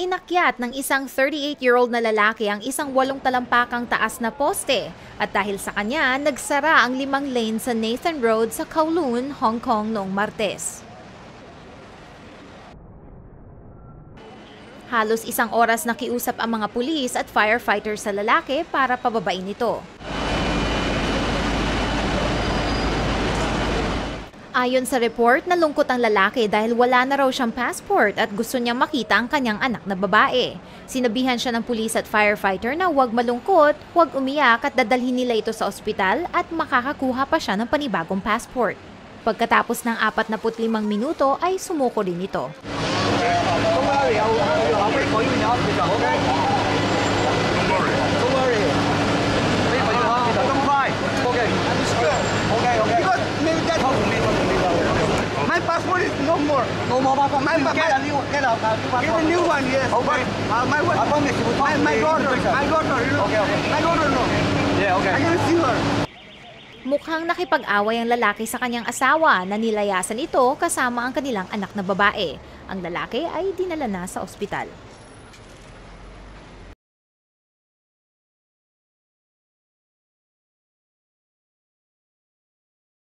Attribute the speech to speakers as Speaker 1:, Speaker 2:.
Speaker 1: Inakyat ng isang 38-year-old na lalaki ang isang walong talampakang taas na poste at dahil sa kanya, nagsara ang limang lane sa Nathan Road sa Kowloon, Hong Kong noong Martes. Halos isang oras nakiusap ang mga pulis at firefighters sa lalaki para pababain ito. Ayon sa report, nalungkot ang lalaki dahil wala na raw siyang passport at gusto niyang makita ang kanyang anak na babae. Sinabihan siya ng pulis at firefighter na huwag malungkot, huwag umiyak at dadalhin nila ito sa ospital at makakakuha pa siya ng panibagong passport. Pagkatapos ng 45 minuto ay sumuko rin ito.
Speaker 2: No more. No more. My, my, get a new, get a, a new passport. Get a new one, yes. Okay. Uh, my one. I promise you my, my daughter. My daughter, you know. Okay, okay. My daughter, no. Yeah, okay. I can see her.
Speaker 1: Mukhang nakipag-away ang lalaki sa kanyang asawa na nilayasan ito kasama ang kanilang anak na babae. Ang lalaki ay dinala na sa ospital.